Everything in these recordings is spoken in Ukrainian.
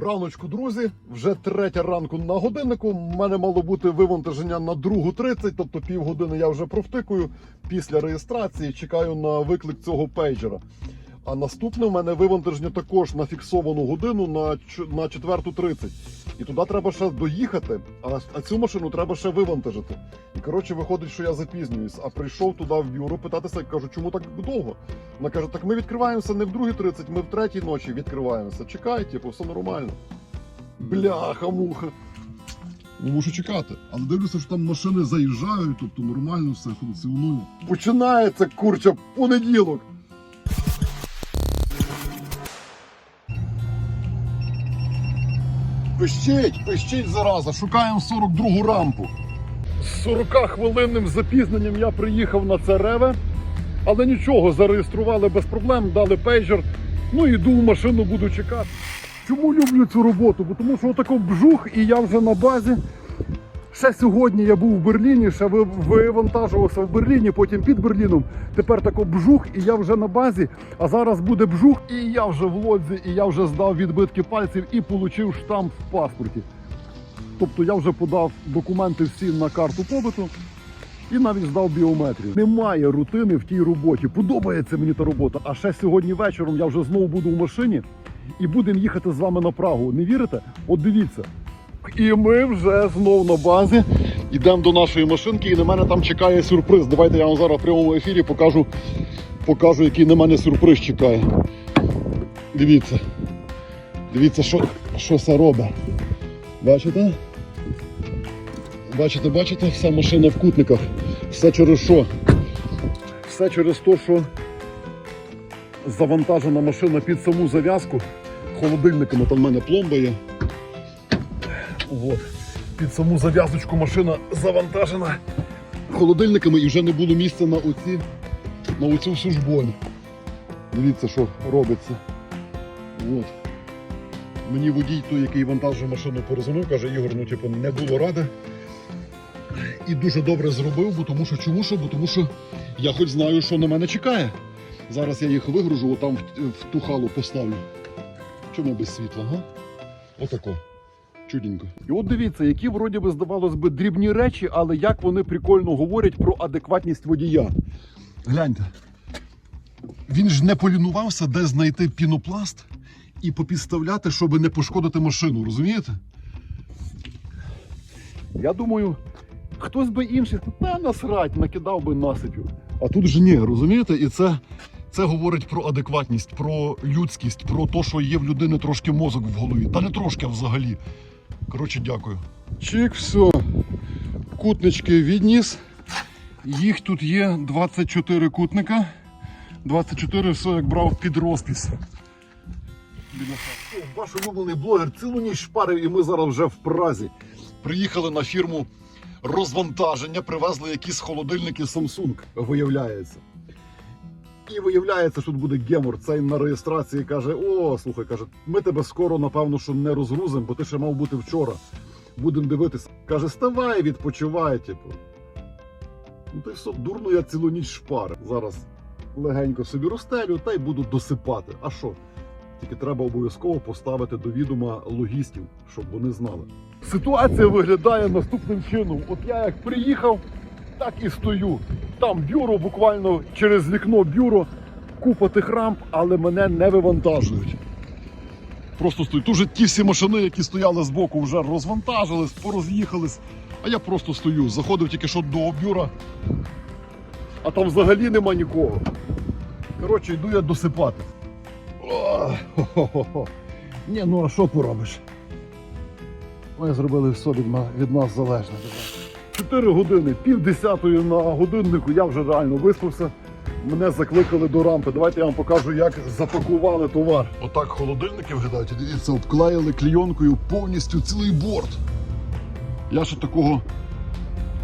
Раночку, друзі, вже третя ранку на годиннику. У мене мало бути вивантаження на другу 30, тобто півгодини я вже провтикую. Після реєстрації чекаю на виклик цього пейджера. А наступне в мене вивантаження також на фіксовану годину на, на 4.30. І туди треба ще доїхати, а, цю машину треба ще вивантажити. І коротше виходить, що я запізнююсь. А прийшов туди в бюро питатися, кажу, чому так довго? Вона каже, так ми відкриваємося не в 2.30, ми в третій ночі відкриваємося. Чекай, типу, все нормально. Бляха-муха. Ну, мушу чекати. Але дивлюся, що там машини заїжджають, тобто нормально все функціонує. Починається курча понеділок. Пищить, пищить зараза, шукаємо 42-гу рампу. З 40-хвилинним запізненням я приїхав на Цереве, але нічого, зареєстрували без проблем, дали пейджер. Ну іду в машину, буду чекати. Чому люблю цю роботу? Бо тому що отако бжух, і я вже на базі. Ще сьогодні я був в Берліні, ще вивантажувався в Берліні, потім під Берліном. Тепер тако бжух, і я вже на базі. А зараз буде бжух, і я вже в лодзі, і я вже здав відбитки пальців і отримав штамп в паспорті. Тобто я вже подав документи всі на карту побиту і навіть здав біометрію. Немає рутини в тій роботі. Подобається мені та робота. А ще сьогодні вечором я вже знову буду в машині і будемо їхати з вами на Прагу. Не вірите? От дивіться. І ми вже знов на базі. Йдемо до нашої машинки, і на мене там чекає сюрприз. Давайте я вам зараз в прямому ефірі покажу, покажу, який на мене сюрприз чекає. Дивіться. Дивіться, що, що це робить. Бачите? Бачите, бачите, вся машина в кутниках. Все через що? Все через те, що завантажена машина під саму зав'язку холодильниками, там в мене пломба є. От. Під саму зав'язочку машина завантажена холодильниками і вже не було місця на оці, на оцю всю жбонь. Дивіться, що робиться. От. Мені водій той, який вантажив машину, перезвонив, каже, Ігор, ну типу, не було ради. І дуже добре зробив, бо тому що чому що? Бо тому що я хоч знаю, що на мене чекає. Зараз я їх вигружу, отам в ту халу поставлю. Чому без світла, га? Отако. Чуденько. І от дивіться, які вроді би здавалось би дрібні речі, але як вони прикольно говорять про адекватність водія. Гляньте. Він ж не полінувався, де знайти пінопласт і попідставляти, щоб не пошкодити машину, розумієте? Я думаю, хтось би інший, та насрать, накидав би насипів. А тут ж ні, розумієте? І це, це говорить про адекватність, про людськість, про те, що є в людини трошки мозок в голові. Та не трошки, а взагалі. Коротше, дякую. Чик, все. Кутнички відніс. Їх тут є 24 кутника. 24 все як брав під розпис. Ваш улюблений блогер цілу ніч шпарив, і ми зараз вже в Празі. Приїхали на фірму розвантаження, привезли якісь холодильники Samsung, виявляється. І виявляється, що тут буде гемор. Цей на реєстрації каже: О, слухай, каже, ми тебе скоро, напевно, що не розгрузимо, бо ти ще мав бути вчора. Будемо дивитися. Каже, ставай, відпочивай, типу. Ну ти все, дурно я цілу ніч шпарив. Зараз легенько собі розстелю та й буду досипати. А що? Тільки треба обов'язково поставити до відома логістів, щоб вони знали. Ситуація виглядає наступним чином. От я як приїхав, так і стою. Там бюро, буквально через вікно бюро, купа тих рамп, але мене не вивантажують. Просто стою. Тут же ті всі машини, які стояли збоку, вже розвантажились, пороз'їхались. А я просто стою. Заходив тільки що до бюра, а там взагалі нема нікого. Коротше, йду я досипати. О, хо-хо-хо. Ні, ну а що поробиш? Ми зробили все від, від нас залежне. Чотири години, пів десятої на годиннику, я вже реально виспався. Мене закликали до рампи. Давайте я вам покажу, як запакували товар. Отак холодильники виглядають. Дивіться, обклеїли клійонкою повністю цілий борт. Я ще такого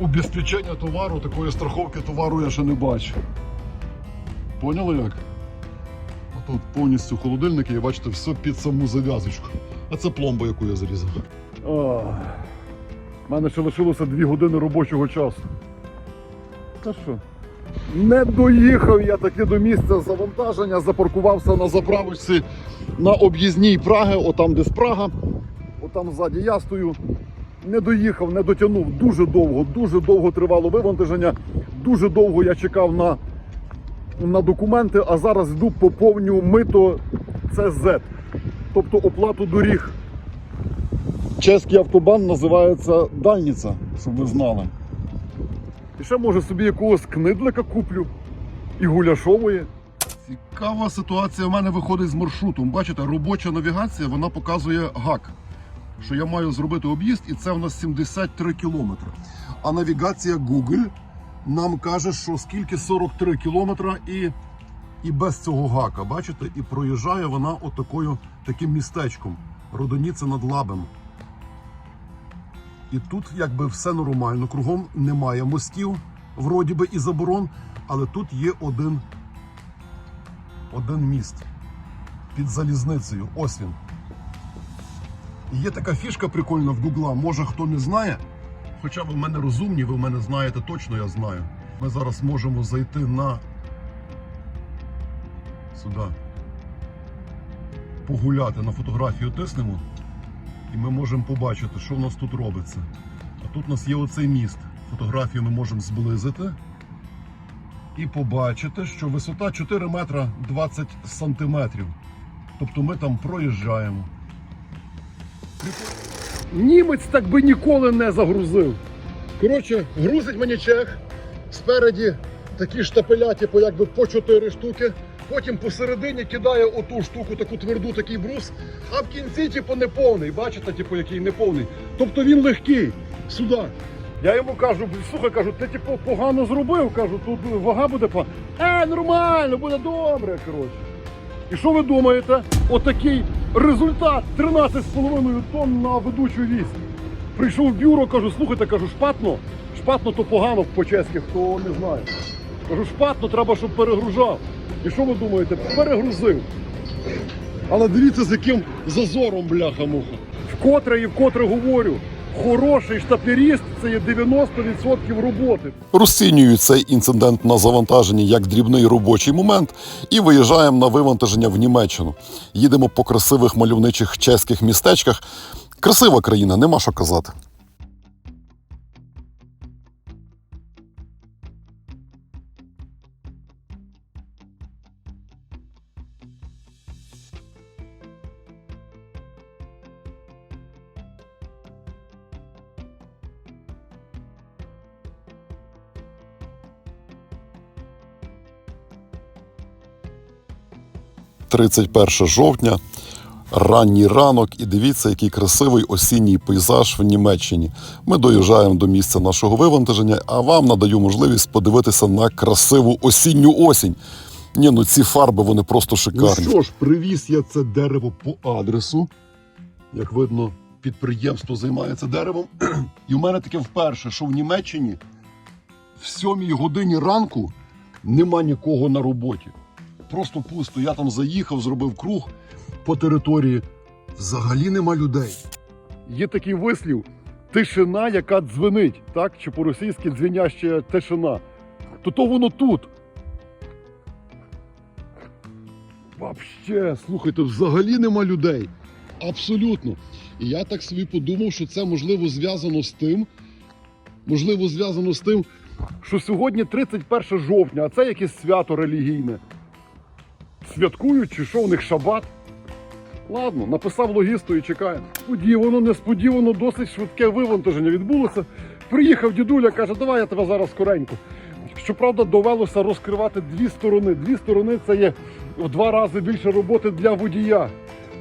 убезпечення товару, такої страховки товару я ще не бачу. Поняли як? Тут повністю холодильники, і бачите, все під саму зав'язочку. А це пломба, яку я зарізав. У мене ще лишилося 2 години робочого часу. Та що? Не доїхав я таки до місця завантаження, запаркувався на заправочці на об'їзній Праги, отам десь Прага, отам ззаді я стою. Не доїхав, не дотягнув дуже довго, дуже довго тривало вивантаження, дуже довго я чекав на, на документи, а зараз йду поповню мито ЦЗ, тобто оплату доріг. Чеський автобан називається Дальниця, щоб ви знали. І ще може собі якогось книдлика куплю і гуляшової. Цікава ситуація в мене виходить з маршрутом. Бачите, робоча навігація вона показує гак. Що я маю зробити об'їзд, і це в нас 73 кілометри. А навігація Google нам каже, що скільки 43 кілометри і, і без цього гака. Бачите, і проїжджає вона отакою таким містечком. Родоніце над Лабем. І тут якби все нормально, кругом немає мостів, вроді би і заборон, але тут є один, один міст під залізницею. Ось він. І є така фішка прикольна в Гугла. Може хто не знає, хоча ви в мене розумні, ви в мене знаєте точно, я знаю. Ми зараз можемо зайти на сюди. Погуляти на фотографію тиснемо. І ми можемо побачити, що в нас тут робиться. А тут у нас є оцей міст. Фотографію ми можемо зблизити і побачити, що висота 4 метра 20 сантиметрів. Тобто ми там проїжджаємо. Німець так би ніколи не загрузив. Коротше, грузить мені чех. Спереді такі штапеля, типу, якби по 4 штуки. Потім посередині кидає оту штуку, таку тверду, такий брус, а в кінці, типу, неповний. Бачите, типу, який неповний. Тобто він легкий. Сюди. Я йому кажу, слухай, кажу, ти типу погано зробив. Кажу, тут вага буде по. Е, нормально, буде добре. коротше. І що ви думаєте? Отакий результат 13,5 тонн на ведучу вісь. Прийшов в бюро, кажу, слухайте, кажу, шпатно. Шпатно то погано по-чеськи, хто не знає. Кажу, шпатно треба, щоб перегружав. І що ви думаєте? Перегрузив. Але дивіться, з яким зазором бляха-муха. Вкотре і вкотре говорю, хороший штаперіст це є 90% роботи. Розцінюю цей інцидент на завантаженні як дрібний робочий момент і виїжджаємо на вивантаження в Німеччину. Їдемо по красивих мальовничих чеських містечках. Красива країна, нема що казати. – 31 жовтня, ранній ранок, і дивіться, який красивий осінній пейзаж в Німеччині. Ми доїжджаємо до місця нашого вивантаження, а вам надаю можливість подивитися на красиву осінню осінь. Ні, ну ці фарби вони просто Ну шикарні. що ж, привіз я це дерево по адресу. Як видно, підприємство займається деревом. І в мене таке вперше, що в Німеччині в сьомій годині ранку нема нікого на роботі. Просто пусто. Я там заїхав, зробив круг по території. Взагалі нема людей. Є такий вислів: тишина, яка дзвенить, так? Чи по-російськи дзвеняща тишина. То то воно тут. Вообще, слухайте, взагалі нема людей. Абсолютно. І я так собі подумав, що це можливо зв'язано з тим, можливо, зв'язано з тим, що сьогодні 31 жовтня, а це якесь свято релігійне. Святкують чи що у них шабат. Ладно, написав логісту і чекаємо. Сподівано, несподівано, досить швидке вивантаження відбулося. Приїхав дідуля, каже, давай я тебе зараз скоренько. Щоправда, довелося розкривати дві сторони. Дві сторони це є в два рази більше роботи для водія.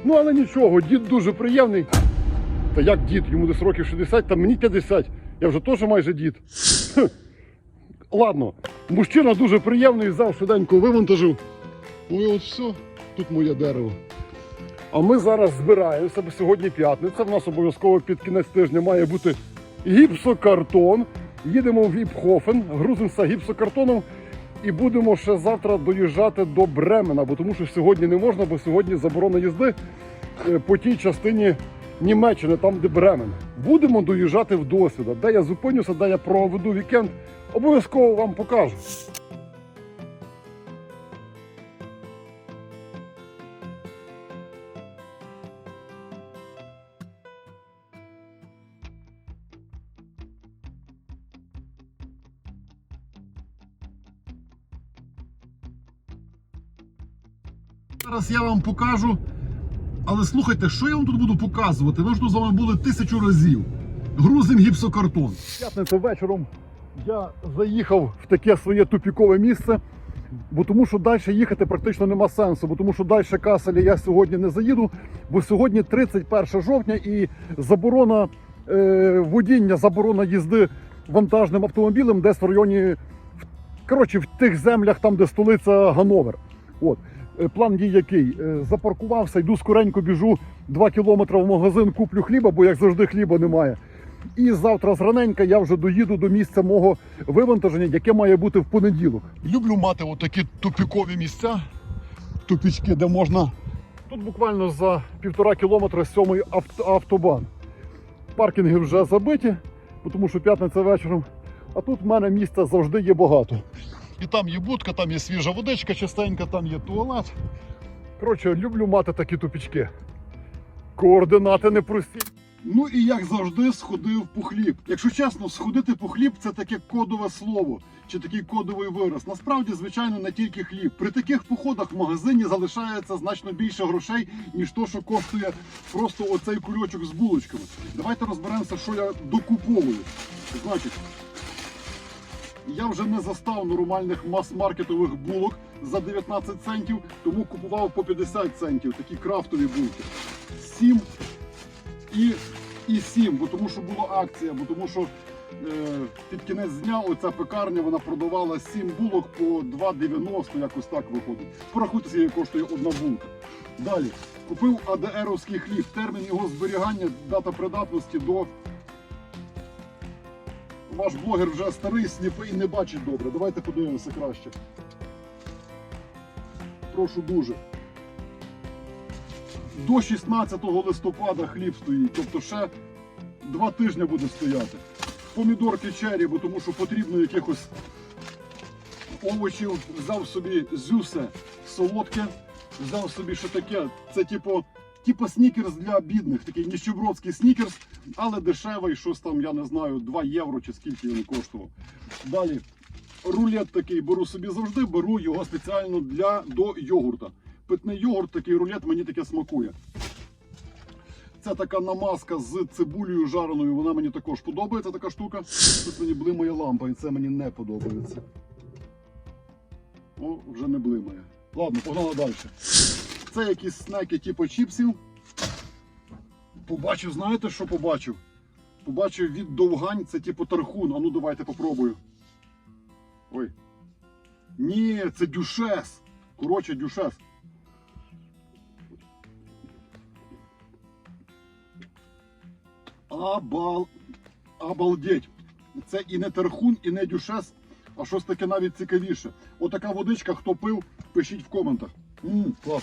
Ну але нічого, дід дуже приємний. Та як дід, йому десь років 60, та мені 50. Я вже теж майже дід. Ладно, мужчина дуже приємний, взяв швиденько вивантажив. Ну і от все, тут моє дерево. А ми зараз збираємося, бо сьогодні п'ятниця. В нас обов'язково під кінець тижня має бути гіпсокартон. Їдемо в Віпхофен, грузимося гіпсокартоном і будемо ще завтра доїжджати до Бремена, бо тому що сьогодні не можна, бо сьогодні заборона їзди е, по тій частині Німеччини, там де Бремен. Будемо доїжджати в досвіда. Де я зупинюся, де я проведу вікенд, обов'язково вам покажу. Зараз я вам покажу. Але слухайте, що я вам тут буду показувати? Ми ж тут з вами були тисячу разів. Грузим гіпсокартон. П'ятниця вечором я заїхав в таке своє тупікове місце, бо тому що далі їхати практично нема сенсу, бо тому що далі Каселі я сьогодні не заїду, бо сьогодні 31 жовтня і заборона е, водіння, заборона їзди вантажним автомобілем десь в районі, коротше, в тих землях, там, де столиця Гановер. От. Е, План дій який? Е, Запаркувався, йду скоренько біжу 2 кілометри в магазин, куплю хліба, бо як завжди хліба немає. І завтра зраненька я вже доїду до місця мого вивантаження, яке має бути в понеділок. Люблю мати отакі тупікові місця, тупічки, де можна. Тут буквально за півтора кілометра сьомий автобан. Паркінги вже забиті, тому що п'ятниця вечором. А тут в мене місця завжди є багато. І там є будка, там є свіжа водичка чистенька, там є туалет. Коротше, люблю мати такі тупічки. Координати непрості. Ну і як завжди, сходив по хліб. Якщо чесно, сходити по хліб це таке кодове слово чи такий кодовий вираз. Насправді, звичайно, не тільки хліб. При таких походах в магазині залишається значно більше грошей, ніж то, що коштує просто оцей кульочок з булочками. Давайте розберемося, що я докуповую. Значить, я вже не застав нормальних мас-маркетових булок за 19 центів, тому купував по 50 центів такі крафтові булки. 7 і, і 7, бо тому що була акція, бо тому що е, під кінець дня оця пекарня вона продавала 7 булок по 2,90, якось так виходить. Порахуйте, скільки коштує одна булка. Далі купив АДРовський хліб. Термін його зберігання, дата придатності до. Ваш блогер вже старий, сліпий, не бачить добре. Давайте подивимося краще. Прошу дуже. До 16 листопада хліб стоїть, тобто ще два тижні буде стояти. Помідорки чері, бо тому що потрібно якихось овочів. Взяв собі зюсе солодке, взяв собі ще таке. Це типу, типу снікерс для бідних, такий ніщебродський снікерс, але дешевий, щось там, я не знаю, 2 євро чи скільки він коштував. Далі рулет такий беру собі завжди, беру його спеціально для до йогурта. Питний йогурт, такий рулет, мені таке смакує. Це така намазка з цибулею жареною, вона мені також подобається, така штука. Тут мені блимає лампа, і це мені не подобається. О, вже не блимає. Ладно, погнали далі. Це якісь снеки типу чіпсів. Побачив, знаєте, що побачив? Побачив від довгань, це типу тархун. А ну давайте попробую. Ой. Ні, це дюшес. Коротше, дюшес. Абал... Обалдеть. Це і не тархун, і не дюшес, а щось таке навіть цікавіше. Отака водичка, хто пив, пишіть в коментах. Ммм, клас.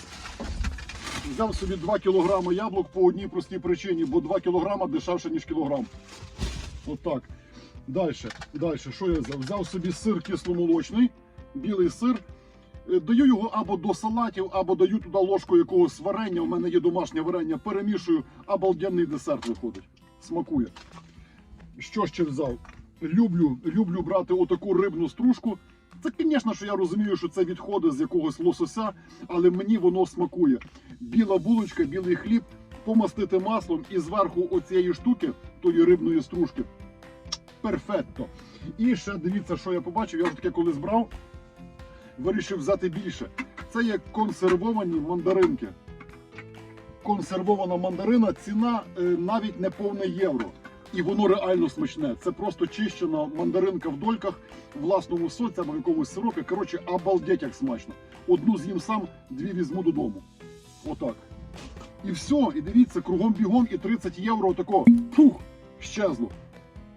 Взяв собі 2 кг яблук по одній простій причині, бо 2 кг дешевше, ніж кілограм. Отак. Далі, далі, що я взяв? Взяв собі сир кисломолочний, білий сир. Е, Даю його або до салатів, або даю туди ложку якогось варення. У мене є домашнє варення, перемішую, обалденний десерт виходить. Смакує. Що ще взяв? Люблю, люблю брати отаку рибну стружку. Це, звісно, що я розумію, що це відходи з якогось лосося, але мені воно смакує. Біла булочка, білий хліб, помастити маслом і зверху оцієї штуки, тої рибної стружки. Перфетто. І ще дивіться, що я побачив. Я вже таке колись брав, вирішив взяти більше. Це є консервовані мандаринки. Консервована мандарина, ціна е, навіть не повне євро. І воно реально смачне. Це просто чищена мандаринка в дольках, власному соці або в якомусь сиропі. Коротше, обалдеть як смачно. Одну з'їм сам, дві візьму додому. Отак. І все, і дивіться, кругом бігом і 30 євро отако. Фух, щезло.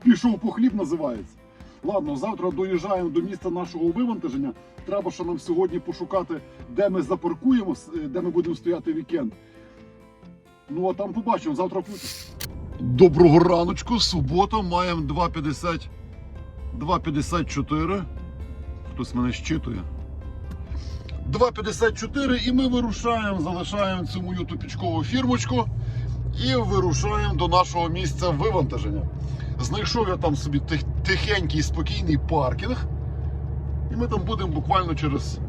Пішов по хліб називається. Ладно, завтра доїжджаємо до місця нашого вивантаження. Треба ще нам сьогодні пошукати, де ми запаркуємо, де ми будемо стояти вікенд. Ну а там побачимо, завтра путь. Доброго раночку, субота, маємо 2.50, 2.54. Хтось мене щитує. 2.54 і ми вирушаємо, залишаємо цю мою тупічкову фірмочку і вирушаємо до нашого місця вивантаження. Знайшов я там собі тих- тихенький, спокійний паркінг. І ми там будемо буквально через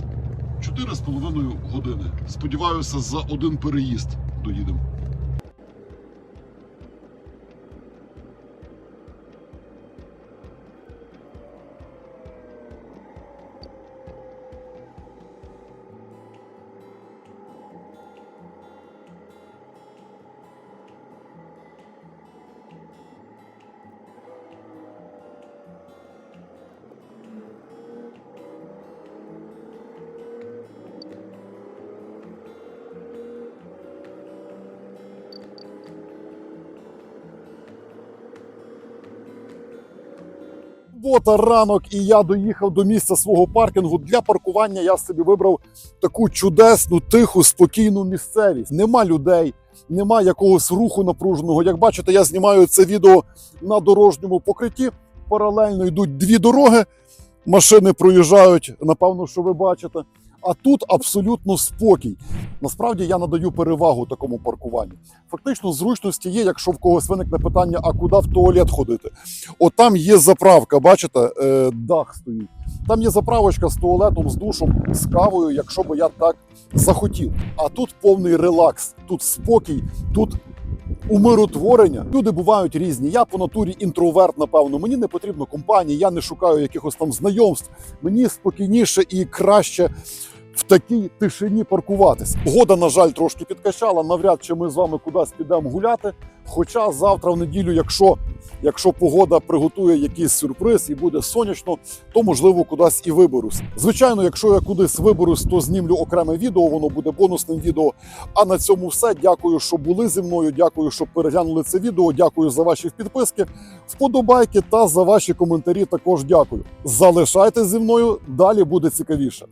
Чотири з половиною години. Сподіваюся, за один переїзд доїдемо. Субота, ранок, і я доїхав до місця свого паркінгу. Для паркування я собі вибрав таку чудесну, тиху, спокійну місцевість. Нема людей, нема якогось руху напруженого. Як бачите, я знімаю це відео на дорожньому покритті. Паралельно йдуть дві дороги. Машини проїжджають, напевно, що ви бачите. А тут абсолютно спокій. Насправді я надаю перевагу такому паркуванню. Фактично, зручності є, якщо в когось виникне питання, а куди в туалет ходити. От там є заправка, бачите, е, дах стоїть. Там є заправочка з туалетом, з душем, з кавою, якщо би я так захотів. А тут повний релакс, тут спокій, тут умиротворення. Люди бувають різні. Я по натурі інтроверт, напевно. Мені не потрібно компанії, я не шукаю якихось там знайомств. Мені спокійніше і краще. В такій тишині паркуватись. Погода, на жаль, трошки підкачала. Навряд чи ми з вами кудись підемо гуляти. Хоча завтра в неділю, якщо, якщо погода приготує якийсь сюрприз і буде сонячно, то можливо кудись і виберусь. Звичайно, якщо я кудись виберусь, то знімлю окреме відео, воно буде бонусним відео. А на цьому все. Дякую, що були зі мною. Дякую, що переглянули це відео. Дякую за ваші підписки, вподобайки та за ваші коментарі. Також дякую. Залишайтесь зі мною, далі буде цікавіше.